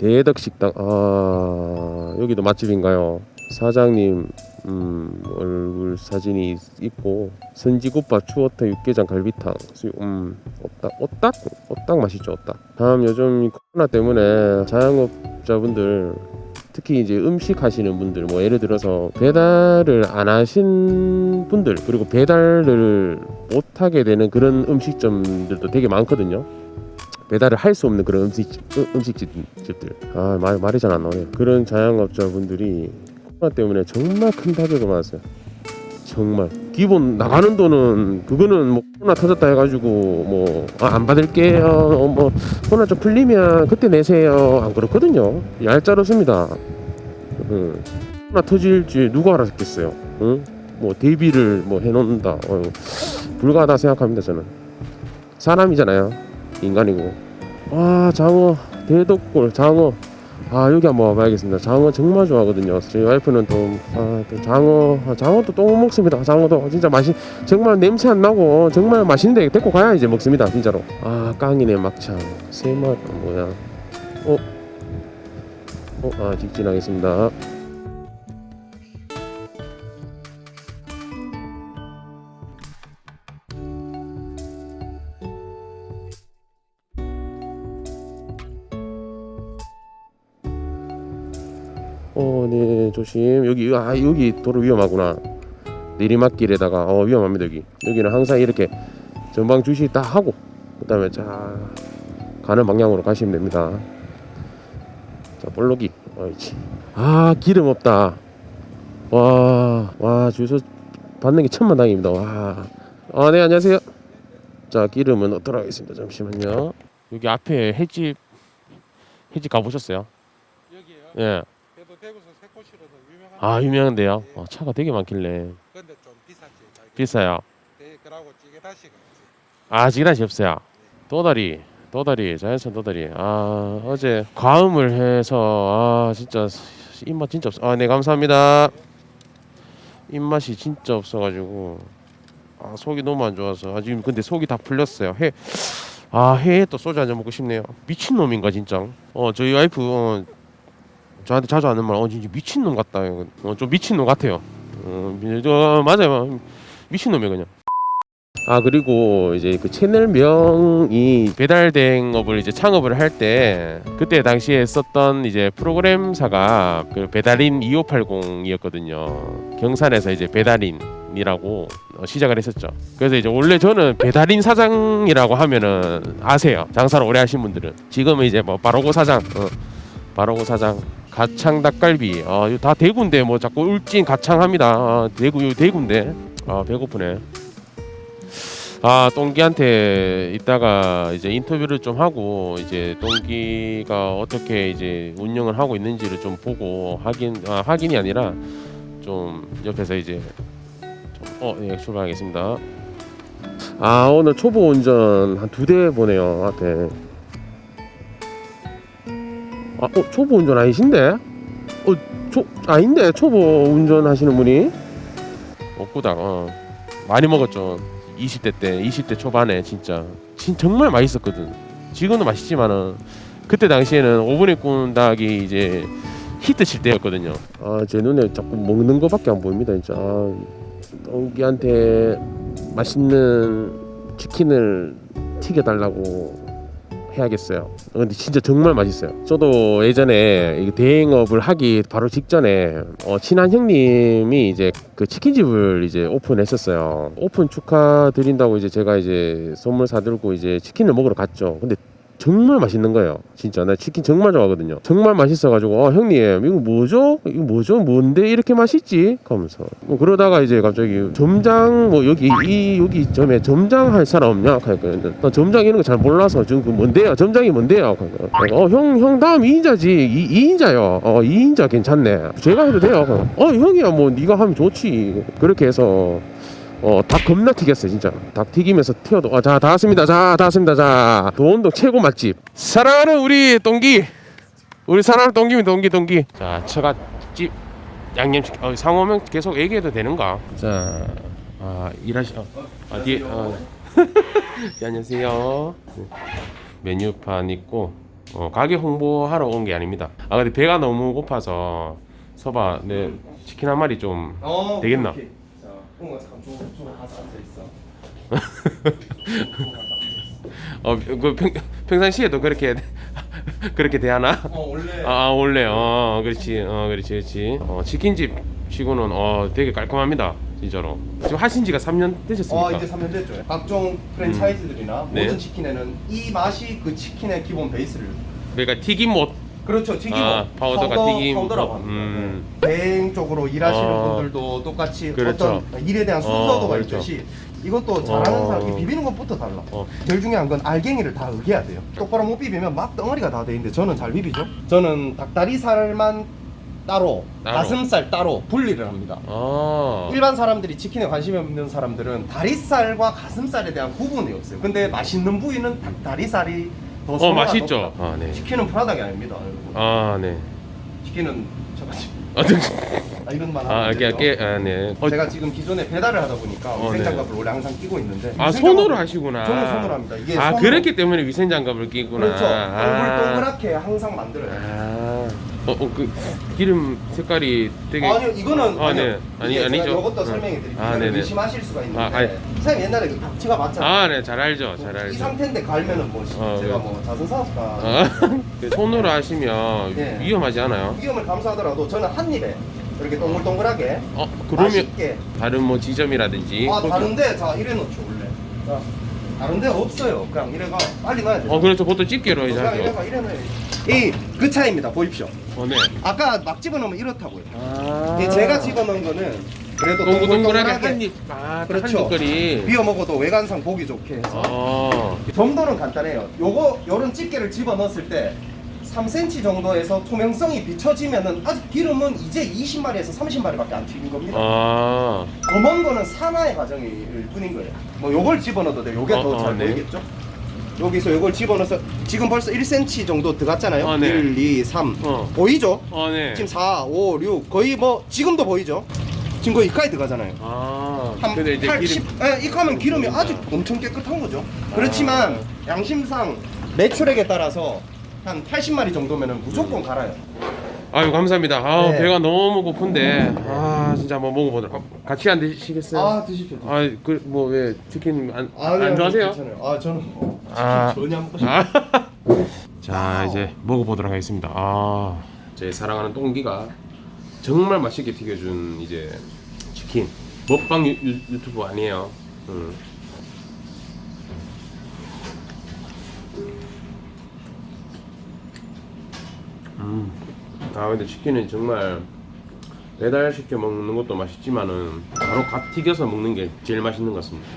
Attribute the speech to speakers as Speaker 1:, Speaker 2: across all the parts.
Speaker 1: 대덕식당 아 여기도 맛집인가요? 사장님 음, 얼굴 사진이 있고 선지국밥 추어터 육개장 갈비탕 음 오딱 오딱 오딱 맛있죠 오딱 다음 요즘 이 코로나 때문에 자영업자분들 특히 이제 음식 하시는 분들 뭐 예를 들어서 배달을 안 하신 분들 그리고 배달을 못 하게 되는 그런 음식점들도 되게 많거든요. 배달을 할 수 없는 그런 음식 음식집들. 아 말, 말이 잘 안 나오네요. 그런 자영업자분들이 코로나 때문에 정말 큰 타격을 받았어요. 정말. 기본 나가는 돈은 그거는 뭐 코로나 터졌다 해가지고 뭐 안 받을게요. 어, 뭐 코로나 좀 풀리면 그때 내세요. 안 그렇거든요. 얄짤없습니다. 응. 코로나 터질지 누가 알았겠어요? 응? 뭐 대비를 뭐 해놓는다. 어, 불가하다 생각합니다 저는. 사람이잖아요 인간이고. 와 장어. 대덕골 장어. 아 여기 한번 와봐야겠습니다. 장어 정말 좋아하거든요. 저희 와이프는 또, 아, 또 장어 아, 장어도 또 먹습니다. 장어도 진짜 맛이 정말 냄새 안 나고 정말 맛있는데 데리고 가야 이제 먹습니다 진짜로. 아 깡이네 막창. 세맛 뭐야? 어? 어? 아 직진하겠습니다 조심. 여기, 아, 여기 도로 위험하구나. 내리막길에다가, 어, 위험합니다, 여기. 여기는 항상 이렇게 전방 주시 딱 하고, 그 다음에 자, 가는 방향으로 가시면 됩니다. 자, 볼록이. 어이치. 아, 기름 없다. 와, 와, 주소 받는 게 천만 다행입니다. 와. 아, 네, 안녕하세요. 자, 기름은 넣도록 하겠습니다. 잠시만요. 여기 앞에 횟집, 횟집 가보셨어요?
Speaker 2: 여기에요.
Speaker 1: 예.
Speaker 2: 그래도 대구
Speaker 1: 아 유명한데요. 어, 차가 되게 많길래
Speaker 2: 근데 좀 비싸지. 가격이.
Speaker 1: 비싸요.
Speaker 2: 네, 그러고 찌개 다시가 있지.
Speaker 1: 아 지그다시 없어요. 도다리, 도다리, 자연산 도다리. 아 어제 과음을 해서 아 진짜 입맛 진짜 없어. 아네 감사합니다. 입맛이 진짜 없어가지고 아 속이 너무 안 좋아서 아 지금 근데 속이 다 풀렸어요. 해. 아 해에 또 소주 한 잔 먹고 싶네요. 미친 놈인가 진짜. 어 저희 와이프 어, 저한테 자주 하는 말, 어 진짜 미친 놈 같다. 어, 좀 미친 놈 같아요. 어, 미- 저, 맞아요. 미친 놈이에요 그냥. 아 그리고 이제 그 채널명이 배달 대행업을 이제 창업을 할 때 그때 당시에 썼던 이제 프로그램사가 그 배달인 2580이었거든요. 경산에서 이제 배달인이라고 어, 시작을 했었죠. 그래서 이제 원래 저는 배달인 사장이라고 하면은 아세요. 장사를 오래 하신 분들은 지금은 이제 뭐 바로고 사장, 어, 바로고 사장. 가창 닭갈비, 아, 이거 다 대구인데 뭐 자꾸 울진 가창합니다. 아, 대구, 이거 대구인데, 아 배고프네. 아 똥기한테 이따가 이제 인터뷰를 좀 하고 이제 똥기가 어떻게 이제 운영을 하고 있는지를 좀 보고 확인 아 확인이 아니라 좀 옆에서 이제 좀 어 예 출발하겠습니다. 아 오늘 초보 운전 한 두 대 보네요 앞에. 아 어, 초보 운전 아니신데? 어 초 아닌데 초보 운전하시는 분이? 먹고다 어 많이 먹었죠. 20대 때 20대 초반에 진짜 진 정말 맛있었거든 지금도 맛있지만은 그때 당시에는 오븐에 구운 닭이 이제 히트 칠 때였거든요 아 제 눈에 자꾸 먹는 거밖에 안 보입니다 진짜 아, 똥기한테 맛있는 치킨을 튀겨달라고 해야겠어요 근데 진짜 정말 맛있어요 저도 예전에 이 대행업을 하기 바로 직전에 어, 친한 형님이 이제 그 치킨집을 이제 오픈했었어요. 오픈 축하드린다고 이제 제가 이제 선물 사들고 이제 치킨을 먹으러 갔죠. 근데 정말 맛있는 거예요. 진짜 나 치킨 정말 좋아하거든요. 정말 맛있어가지고 어, 형님 이거 뭐죠? 이거 뭐죠? 뭔데 이렇게 맛있지? 하면서 뭐 그러다가 이제 갑자기 점장 뭐 여기 이 여기 점에 점장 할 사람 없냐? 그러니까 나 점장 이런 거 잘 몰라서 지금 그 뭔데요? 점장이 뭔데요? 그러니까 어형 형 다음 2인자지 2, 2인자요. 어 2인자 괜찮네. 제가 해도 돼요. 어 형이야 뭐 네가 하면 좋지. 그렇게 해서 어, 닭 겁나 튀겼어요, 진짜. 닭 튀기면서 튀어도, 아, 자, 다 왔습니다. 자, 다 왔습니다. 자, 도원동 최고 맛집. 사랑하는 우리 동기. 우리 사랑하는 동기면 동기, 동기. 자, 처갓집 양념치킨. 어, 상호명 계속 얘기해도 되는가? 자, 아, 일하시, 어, 아, 뒤에, 어. 네, 안녕하세요. 네. 메뉴판 있고, 어, 가게 홍보하러 온 게 아닙니다. 아 근데 배가 너무 고파서 서봐 내 치킨 한 마리 좀
Speaker 3: 어,
Speaker 1: 되겠나?
Speaker 3: 오케이. 자, 응, 잠깐 좀, 좀 가서 앉아 있어.
Speaker 1: 어, 그 평, 평상시에도 그렇게 그렇게 대하나?
Speaker 3: 어, 원래
Speaker 1: 아, 아 원래 어 그렇지 어 그렇지 그렇지 어 치킨집 치고는 어 되게 깔끔합니다 진짜로 지금 하신 지가 3년 되셨습니까?
Speaker 3: 어, 이제 3년 됐죠. 각종 프랜차이즈들이나
Speaker 1: 네.
Speaker 3: 모든 치킨에는 이 맛이 그 치킨의 기본 베이스를.
Speaker 1: 그러니까 튀김 못
Speaker 3: 그렇죠, 튀김.
Speaker 1: 아, 파우더가
Speaker 3: 파우더,
Speaker 1: 튀김.
Speaker 3: 파우더라고 합니다.
Speaker 1: 음.
Speaker 3: 네. 대행 쪽으로 일하시는
Speaker 1: 어.
Speaker 3: 분들도 똑같이
Speaker 1: 그렇죠.
Speaker 3: 어떤 일에 대한 순서도가
Speaker 1: 어, 그렇죠.
Speaker 3: 있듯이 이것도 잘하는
Speaker 1: 어.
Speaker 3: 사람이 비비는 것부터 달라.
Speaker 1: 어.
Speaker 3: 제일 중요한 건 알갱이를 다 으개야 돼요. 똑바로 못 비비면 막 덩어리가 다돼 있는데 저는 잘 비비죠. 저는 닭다리살만 따로,
Speaker 1: 따로.
Speaker 3: 가슴살 따로 분리를 합니다.
Speaker 1: 아
Speaker 3: 일반 사람들이 치킨에 관심이 없는 사람들은 다리살과 가슴살에 대한 구분이 없어요. 근데 맛있는 부위는 닭, 다리살이 더
Speaker 1: 어
Speaker 3: 선호가
Speaker 1: 맛있죠
Speaker 3: 높다.
Speaker 1: 아 네
Speaker 3: 치킨은 프라닭이 아닙니다. 여러분.
Speaker 1: 아 네
Speaker 3: 치킨은 저같이
Speaker 1: 아, 네.
Speaker 3: 아, 이런 말
Speaker 1: 아,
Speaker 3: 하면
Speaker 1: 이렇게,
Speaker 3: 안 되죠.
Speaker 1: 이렇게, 아, 네. 어,
Speaker 3: 제가 지금 기존에 배달을 하다 보니까
Speaker 1: 어,
Speaker 3: 위생장갑을 원래 항상 끼고 있는데
Speaker 1: 아,
Speaker 3: 위생장갑을-
Speaker 1: 손으로 하시구나.
Speaker 3: 저는 손으로 합니다. 이게
Speaker 1: 아,
Speaker 3: 손으로-
Speaker 1: 그렇기 때문에 위생 장갑을 끼구나.
Speaker 3: 그렇죠.
Speaker 1: 아.
Speaker 3: 동글동글하게 항상 만들어요.
Speaker 1: 아, 어, 어, 그 기름 색깔이 되게.
Speaker 3: 아니요, 이거는
Speaker 1: 아,
Speaker 3: 아니요.
Speaker 1: 네. 아니,
Speaker 3: 이게 제가
Speaker 1: 아니죠.
Speaker 3: 이것도
Speaker 1: 응.
Speaker 3: 설명해 드릴게요.
Speaker 1: 아, 네네.
Speaker 3: 의심하실 수가 있는데
Speaker 1: 아, 아니.
Speaker 3: 선생님 옛날에 그 닭치가 맞잖아요.
Speaker 1: 아, 네, 잘 알죠, 잘
Speaker 3: 이
Speaker 1: 알죠.
Speaker 3: 상태인데 갈면은 뭐
Speaker 1: 어,
Speaker 3: 제가
Speaker 1: 네.
Speaker 3: 뭐 자선 사업가
Speaker 1: 아, 그 손으로 하시면
Speaker 3: 네.
Speaker 1: 위험하지 않아요?
Speaker 3: 위험을 감수하더라도 저는 한 입에 이렇게 동글동글하게
Speaker 1: 어, 그러면
Speaker 3: 맛있게
Speaker 1: 다른 뭐 지점이라든지.
Speaker 3: 아 다른데 자 이래 놓죠 원래 자 다른 데 없어요 그냥 이래가 빨리 넣어야 돼요
Speaker 1: 어, 그렇죠. 보통 집게로 이제
Speaker 3: 그냥
Speaker 1: 하죠.
Speaker 3: 이래가 이래 넣어야 이그 차이입니다 보십시오
Speaker 1: 어, 네.
Speaker 3: 아까 막 집어넣으면 이렇다고요
Speaker 1: 아.
Speaker 3: 이 제가 집어넣은 거는 그래도
Speaker 1: 동글동글하게
Speaker 3: 동글동글하게
Speaker 1: 한 입, 아,
Speaker 3: 그렇죠.
Speaker 1: 한 입거리.
Speaker 3: 비워 먹어도 외관상 보기 좋게 해서
Speaker 1: 어.
Speaker 3: 정도는 간단해요 요거 요런 집게를 집어넣었을 때 3cm 정도에서 투명성이 비춰지면은 아직 기름은 이제 20마리에서 30마리밖에 안 튀긴 겁니다
Speaker 1: 아.
Speaker 3: 검은 거는 산화의 과정일 뿐인 거예요. 뭐 요걸 집어넣어도 돼. 요게
Speaker 1: 어,
Speaker 3: 더
Speaker 1: 어,
Speaker 3: 잘
Speaker 1: 네.
Speaker 3: 보이겠죠? 여기서 요걸 집어넣어서 지금 벌써 1cm 정도 들어갔잖아요.
Speaker 1: 어, 네.
Speaker 3: 1, 2, 3.
Speaker 1: 어.
Speaker 3: 보이죠?
Speaker 1: 어, 네.
Speaker 3: 지금 4, 5, 6 거의 뭐 지금도 보이죠? 지금 거의 이까지 들어가잖아요.
Speaker 1: 아.
Speaker 3: 한
Speaker 1: 근데 이제
Speaker 3: 80,
Speaker 1: 기름
Speaker 3: 예, 이거 하면 기름이 아직 엄청 깨끗한 거죠. 그렇지만 양심상 매출액에 따라서 한 80마리 정도면은 무조건 갈아요.
Speaker 1: 아유 감사합니다. 아
Speaker 3: 네.
Speaker 1: 배가 너무 고픈데 아 진짜 한번 먹어보도록. 아, 같이 안 드시겠어요?
Speaker 3: 아, 드십시오. 드십시오.
Speaker 1: 아, 그 뭐 왜 치킨 안,
Speaker 3: 아니요,
Speaker 1: 안 좋아하세요?
Speaker 3: 괜찮아요. 아, 저는 뭐
Speaker 1: 아.
Speaker 3: 전혀 안 먹고 싶어요.
Speaker 1: 아. 자 이제 먹어보도록 하겠습니다. 아, 제 사랑하는 똥기가 정말 맛있게 튀겨준 이제 치킨 먹방 유, 유, 튜브 아니에요. 음. 음. 아 근데 치킨은 정말 배달 시켜 먹는 것도 맛있지만은 바로 갓 튀겨서 먹는 게 제일 맛있는 것 같습니다.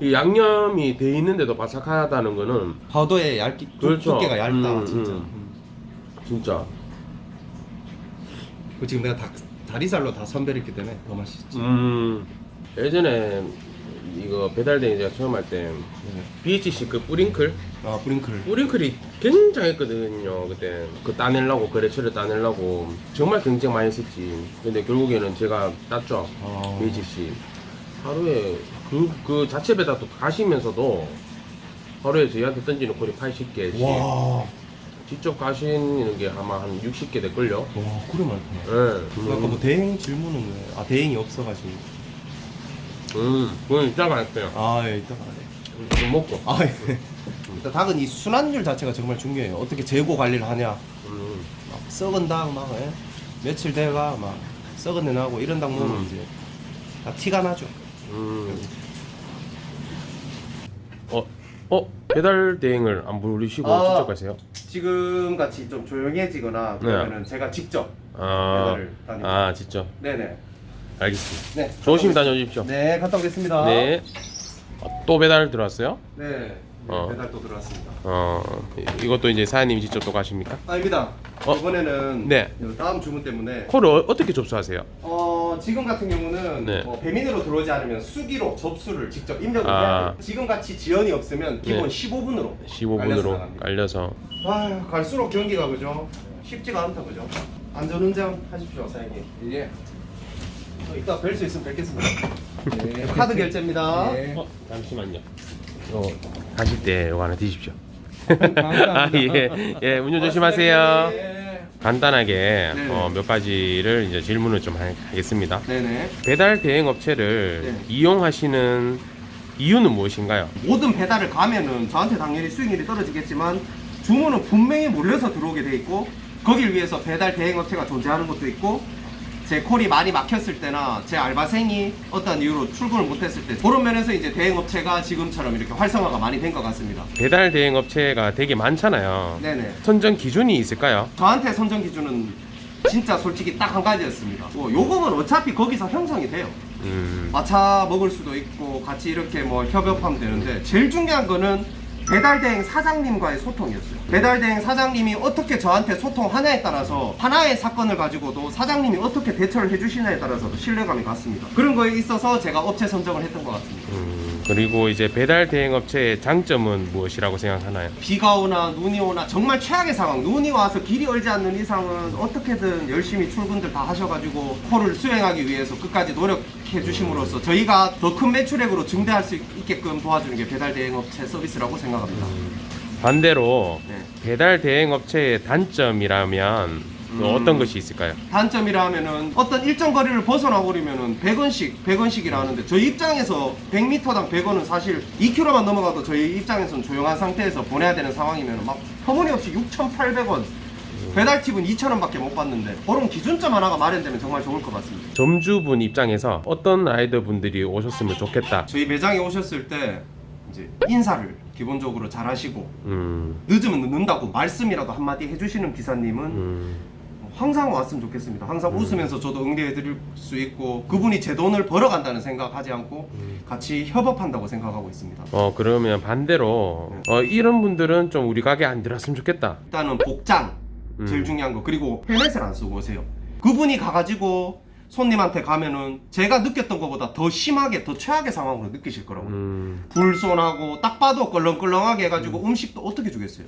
Speaker 1: 이 양념이 돼 있는데도 바삭하다는 거는
Speaker 3: 파우더의 얇기
Speaker 1: 그렇죠.
Speaker 3: 두께가 얇다
Speaker 1: 음,
Speaker 3: 진짜.
Speaker 1: 음. 진짜
Speaker 3: 그 지금 내가 닭, 다리살로 다 선별했기 때문에 더 맛있지.
Speaker 1: 음 예전에 이거 배달된 제가 처음 할때 BHC 그 뿌링클
Speaker 3: 아 브링클.
Speaker 1: 뿌링클이 굉장했거든요 그때 그 따내려고 거래처를 따내려고 정말 경쟁 많이 했었지 근데 결국에는 제가 땄죠
Speaker 3: 아.
Speaker 1: BHC 하루에 그, 그 자체 배달 또 가시면서도 하루에 저희한테 던지는 콜이 80개씩
Speaker 3: 와.
Speaker 1: 직접 가시는 게 아마 한 60개 될걸요
Speaker 3: 와 그래 많다.
Speaker 1: 예.
Speaker 3: 아까 뭐 대행 질문은 왜? 아 대행이 없어가지고.
Speaker 1: 음, 그건 이따가 할게요.
Speaker 3: 아 예, 이따가.
Speaker 1: 좀 먹고.
Speaker 3: 아 예. 일단 닭은 이 순환율 자체가 정말 중요해요. 어떻게 재고 관리를 하냐.
Speaker 1: 음,
Speaker 3: 막 썩은 닭 막 예? 며칠 돼가 막 썩은 내 나고 이런 닭 먹으면
Speaker 1: 음.
Speaker 3: 이제 다 티가 나죠.
Speaker 1: 음. 어, 어, 배달 대행을 안 부르시고
Speaker 3: 아.
Speaker 1: 직접 가세요?
Speaker 3: 지금 같이 좀 조용해지거나 그러면은 제가 직접
Speaker 1: 아,
Speaker 3: 배달을 다니고.
Speaker 1: 아, 직접.
Speaker 3: 네네.
Speaker 1: 알겠습니다.
Speaker 3: 네.
Speaker 1: 조심히 다녀오십시오.
Speaker 3: 네, 갔다 오겠습니다.
Speaker 1: 네. 어, 또 배달 들어왔어요?
Speaker 3: 네. 네,
Speaker 1: 어.
Speaker 3: 배달 또 들어왔습니다.
Speaker 1: 어, 이- 이것도 이제 사장님이 직접 또 가십니까?
Speaker 3: 아닙니다.
Speaker 1: 어?
Speaker 3: 이번에는
Speaker 1: 네.
Speaker 3: 다음 주문 때문에
Speaker 1: 콜을 어, 어떻게 접수하세요?
Speaker 3: 어, 지금 같은 경우는
Speaker 1: 네.
Speaker 3: 뭐 배민으로 들어오지 않으면 수기로 접수를 직접 입력을
Speaker 1: 아.
Speaker 3: 해야 돼요. 지금 같이 지연이 없으면 기본
Speaker 1: 네.
Speaker 3: 15분으로
Speaker 1: 15분으로 깔려서.
Speaker 3: 아, 갈수록 경기가 그죠? 쉽지가 않다 그죠? 안전운전 하십시오, 사장님.
Speaker 2: 예.
Speaker 3: 어, 이따 뵐 수 있으면 뵙겠습니다. 네, 카드 결제입니다.
Speaker 2: 예.
Speaker 1: 어, 잠시만요. 어, 가실 때 이거 하나 드십시오. 아. 예, 예, 운전 조심하세요.
Speaker 3: 네.
Speaker 1: 간단하게
Speaker 3: 네네.
Speaker 1: 어, 몇 가지를 이제 질문을 좀 하- 하겠습니다.
Speaker 3: 네네.
Speaker 1: 배달 대행 업체를
Speaker 3: 네.
Speaker 1: 이용하시는 이유는 무엇인가요?
Speaker 3: 모든 배달을 가면은 저한테 당연히 수익률이 떨어지겠지만 주문은 분명히 몰려서 들어오게 돼 있고 거길 위해서 배달 대행 업체가 존재하는 것도 있고 제 콜이 많이 막혔을 때나 제 알바생이 어떤 이유로 출근을 못했을 때 그런 면에서 이제 대행업체가 지금처럼 이렇게 활성화가 많이 된 것 같습니다.
Speaker 1: 배달 대행 업체가 되게 많잖아요.
Speaker 3: 네네.
Speaker 1: 선정 기준이 있을까요?
Speaker 3: 저한테 선정 기준은 진짜 솔직히 딱 한 가지였습니다. 뭐 요금은 어차피 거기서 형성이 돼요.
Speaker 1: 음,
Speaker 3: 마차 먹을 수도 있고 같이 이렇게 뭐 협업하면 되는데 제일 중요한 거는 배달대행 사장님과의 소통이었어요. 배달대행 사장님이 어떻게 저한테 소통하냐에 따라서 하나의 사건을 가지고도 사장님이 어떻게 대처를 해주시냐에 따라서도 신뢰감이 갔습니다. 그런 거에 있어서 제가 업체 선정을 했던 것 같습니다.
Speaker 1: 음, 그리고 이제 배달 대행 업체의 장점은 무엇이라고 생각하나요?
Speaker 3: 비가 오나 눈이 오나 정말 최악의 상황 눈이 와서 길이 얼지 않는 이상은 어떻게든 열심히 출근들 다 하셔가지고 콜을 수행하기 위해서 끝까지 노력해 주심으로써 저희가 더 큰 매출액으로 증대할 수 있게끔 도와주는 게 배달 대행 업체 서비스라고 생각합니다.
Speaker 1: 반대로
Speaker 3: 네.
Speaker 1: 배달 대행 업체의 단점이라면 또
Speaker 3: 음.
Speaker 1: 어떤 것이 있을까요?
Speaker 3: 단점이라 하면은 어떤 일정 거리를 벗어나 버리면은 100원씩 100원씩이라 하는데 저희 입장에서 100m당 100원은 사실 2km만 넘어가도 저희 입장에서는 조용한 상태에서 보내야 되는 상황이면 막 터무니없이 6,800원 배달 팁은 2,000원밖에 못 받는데 그런 기준점 하나가 마련되면 정말 좋을 것 같습니다.
Speaker 1: 점주분 입장에서 어떤 라이더 분들이 오셨으면 좋겠다.
Speaker 3: 저희 매장에 오셨을 때 이제 인사를 기본적으로 잘 하시고
Speaker 1: 음,
Speaker 3: 늦으면 늦는다고 말씀이라도 한마디 해주시는 기사님은
Speaker 1: 음,
Speaker 3: 항상 왔으면 좋겠습니다. 항상 웃으면서 저도 응대해 드릴 수 있고 그분이 제 돈을 벌어간다는 생각하지 않고 같이 협업한다고 생각하고 있습니다.
Speaker 1: 어 그러면 반대로 어 이런 분들은 좀 우리 가게 안 들어왔으면 좋겠다.
Speaker 3: 일단은 복장
Speaker 1: 음.
Speaker 3: 제일 중요한 거 그리고 헬멧을 안 쓰고 오세요. 그분이 가가지고 손님한테 가면은 제가 느꼈던 것보다 더 심하게 더 최악의 상황으로 느끼실 거라고.
Speaker 1: 음,
Speaker 3: 불손하고 딱 봐도 껄렁껄렁하게 해가지고 음. 식도 어떻게 주겠어요?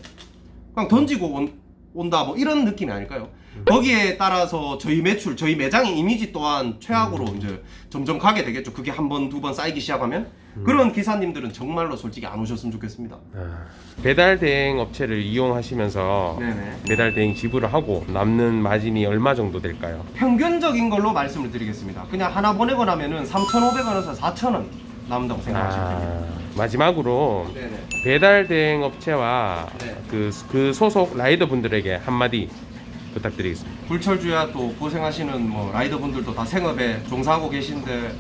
Speaker 3: 그냥 던지고 온, 온다 뭐 이런 느낌이 아닐까요? 거기에 따라서 저희 매출, 저희 매장의 이미지 또한 최악으로 이제 점점 가게 되겠죠. 그게 한 번, 두 번 쌓이기 시작하면 그런 기사님들은 정말로 솔직히 안 오셨으면 좋겠습니다.
Speaker 1: 아, 배달 대행 업체를 이용하시면서
Speaker 3: 네네.
Speaker 1: 배달 대행 지불을 하고 남는 마진이 얼마 정도 될까요?
Speaker 3: 평균적인 걸로 말씀을 드리겠습니다. 그냥 하나 보내고 나면은 3,500원에서 4,000원 남는다고 생각하시면 됩니다.
Speaker 1: 아, 마지막으로
Speaker 3: 네네.
Speaker 1: 배달 대행 업체와
Speaker 3: 네.
Speaker 1: 그, 그 소속 라이더 분들에게 한마디 부탁드리겠습니다.
Speaker 3: 불철주야 또 고생하시는 뭐 라이더 분들도 다 생업에 종사하고 계신데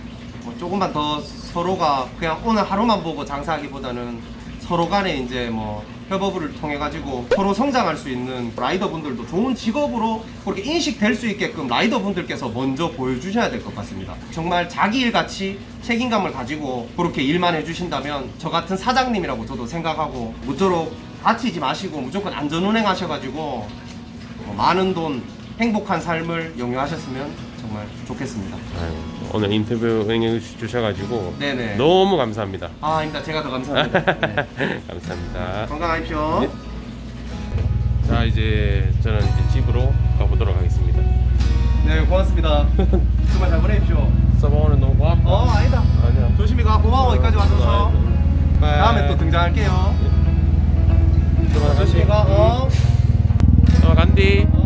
Speaker 3: 뭐 조금만 더 서로가 그냥 오늘 하루만 보고 장사하기보다는 서로 간에 이제 뭐 협업을 통해 가지고 서로 성장할 수 있는 라이더 분들도 좋은 직업으로 그렇게 인식될 수 있게끔 라이더 분들께서 먼저 보여주셔야 될 것 같습니다. 정말 자기 일 같이 책임감을 가지고 그렇게 일만 해주신다면 저 같은 사장님이라고 저도 생각하고 모쪼록 다치지 마시고 무조건 안전운행 하셔가지고 어, 많은 돈, 행복한 삶을 영유하셨으면 정말 좋겠습니다.
Speaker 1: 아유, 오늘 인터뷰 응해 주셔가지고
Speaker 3: 네네.
Speaker 1: 너무 감사합니다.
Speaker 3: 아, 아닙니다. 제가 더 감사합니다. 네.
Speaker 1: 감사합니다.
Speaker 3: 건강하십시오.
Speaker 1: 네. 자 이제 저는 이제 집으로 가보도록 하겠습니다.
Speaker 3: 네, 고맙습니다. 주말 잘 보내십시오.
Speaker 1: 서버 오늘 너무 고맙다.
Speaker 3: 어, 아니다.
Speaker 1: 아니야.
Speaker 3: 조심히 가. 고마워. 여기까지 와줘서. 다음에 또 등장할게요. 조심히 가. 어.
Speaker 1: 어 간디.
Speaker 3: 어.